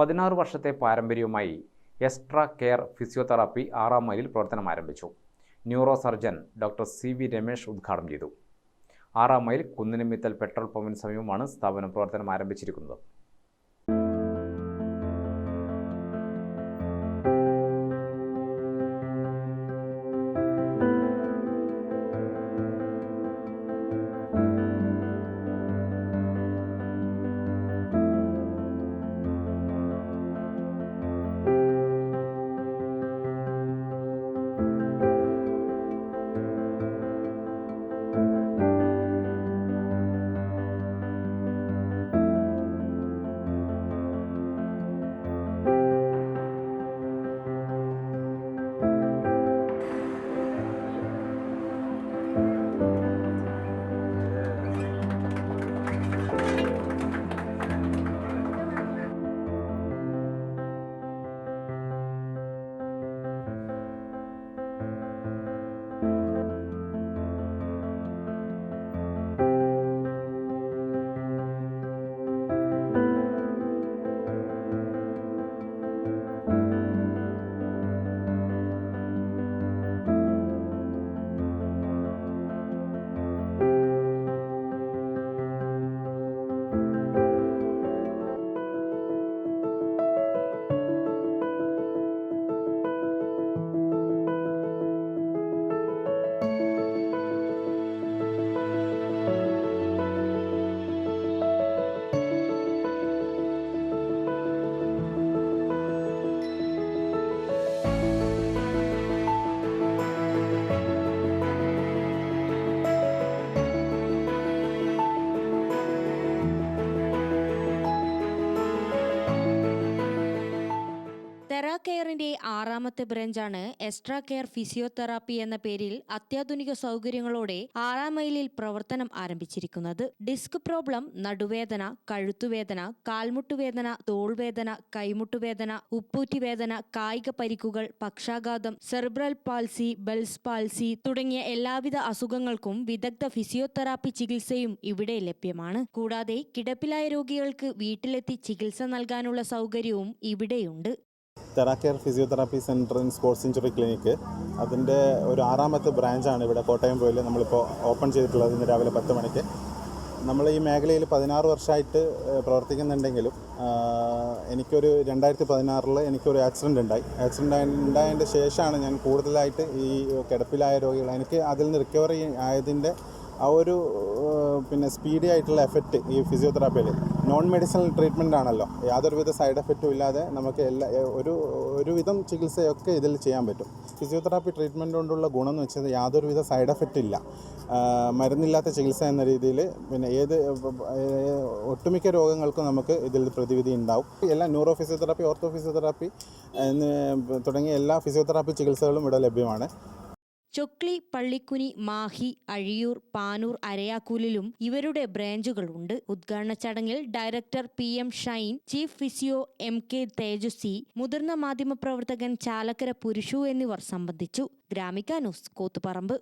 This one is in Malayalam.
പതിനാറ് വർഷത്തെ പാരമ്പര്യവുമായി എക്സ്ട്രാ കെയർ ഫിസിയോതെറാപ്പി ആറാം മൈലിൽ പ്രവർത്തനം ആരംഭിച്ചു. Neuro surgeon doctor C V Ramesh ഉദ്ഘാടനം ചെയ്തു. ആറാം മൈൽ കുന്നിനിമിത്തൽ പെട്രോൾ പമ്പിന് സമീപമാണ് സ്ഥാപനം പ്രവർത്തനം ആരംഭിച്ചിരിക്കുന്നത്. കെയറിന്റെ ആറാമത്തെ ബ്രാഞ്ചാണ് എക്സ്ട്രാ കെയർ ഫിസിയോതെറാപ്പി എന്ന പേരിൽ അത്യാധുനിക സൗകര്യങ്ങളോടെ ആറാം മൈലിൽ പ്രവർത്തനം ആരംഭിച്ചിരിക്കുന്നത്. ഡിസ്ക് പ്രോബ്ലം നടുവേദന കഴുത്തുവേദന കാൽമുട്ടുവേദന തോൾവേദന കൈമുട്ടുവേദന ഉപ്പൂറ്റിവേദന കായിക പരിക്കുകൾ പക്ഷാഘാതം സെർബ്രൽ പാൽസി ബെൽസ് പാൽസി തുടങ്ങിയ എല്ലാവിധ അസുഖങ്ങൾക്കും വിദഗ്ധ ഫിസിയോതെറാപ്പി ചികിത്സയും ഇവിടെ ലഭ്യമാണ്. കൂടാതെ കിടപ്പിലായ രോഗികൾക്ക് വീട്ടിലെത്തി ചികിത്സ നൽകാനുള്ള സൗകര്യവും ഇവിടെയുണ്ട്. Theracare physiotherapy centre in sports injury clinic അതിന്റെ ഒരു ആറാമത്തെ ബ്രാഞ്ചാണ് ഇവിടെ കോട്ടയം പോയിൽ നമ്മളിപ്പോൾ ഓപ്പൺ ചെയ്തിട്ടുള്ളത് ഇന്ന് രാവിലെ പത്ത് മണിക്ക്. നമ്മൾ ഈ മേഖലയിൽ പതിനാറ് വർഷമായിട്ട് പ്രവർത്തിക്കുന്നുണ്ടെങ്കിലും എനിക്കൊരു രണ്ടായിരത്തി പതിനാറിൽ എനിക്കൊരു ആക്സിഡന്റ് ഉണ്ടായി. ആക്സിഡന്റ് ഉണ്ടായതിന്റെ ശേഷമാണ് ഞാൻ കൂടുതലായിട്ട് ഈ കിടപ്പിലായ രോഗികൾ എനിക്ക് അതിൽ നിന്ന് റിക്കവറി ആയതിന്റെ ആ ഒരു പിന്നെ സ്പീഡി ആയിട്ടുള്ള എഫക്റ്റ് ഈ ഫിസിയോതെറാപ്പിയിൽ നോൺ മെഡിസിനൽ ട്രീറ്റ്മെന്റ് ആണല്ലോ. യാതൊരുവിധ സൈഡ് എഫക്റ്റും ഇല്ലാതെ നമുക്ക് എല്ലാ ഒരു ഒരുവിധം ചികിത്സയൊക്കെ ഇതിൽ ചെയ്യാൻ പറ്റും. ഫിസിയോതെറാപ്പി ട്രീറ്റ്മെന്റ് കൊണ്ടുള്ള ഗുണം എന്ന് വെച്ചാൽ യാതൊരുവിധ സൈഡ് എഫക്റ്റ് ഇല്ല. മരുന്നില്ലാത്ത ചികിത്സ എന്ന രീതിയിൽ പിന്നെ ഏത് ഒട്ടുമിക്ക രോഗങ്ങൾക്കും നമുക്ക് ഇതിൽ പ്രതിവിധി ഉണ്ടാവും. എല്ലാ ന്യൂറോ ഫിസിയോതെറാപ്പി ഓർത്തോ ഫിസിയോതെറാപ്പി തുടങ്ങിയ എല്ലാ ഫിസിയോതെറാപ്പി ചികിത്സകളും ഇവിടെ ലഭ്യമാണ്. ചൊക്ലി പള്ളിക്കുനി മാഹി അഴിയൂർ പാനൂർ അരയാക്കൂലിലും ഇവരുടെ ബ്രാഞ്ചുകളുണ്ട്. ഉദ്ഘാടന ചടങ്ങിൽ director P M Shine chief physio M K Tejaswi മുതിർന്ന മാധ്യമപ്രവർത്തകൻ ചാലക്കര പുരുഷു എന്നിവർ സംബന്ധിച്ചു. ഗ്രാമിക ന്യൂസ് കൂത്തുപറമ്പ്.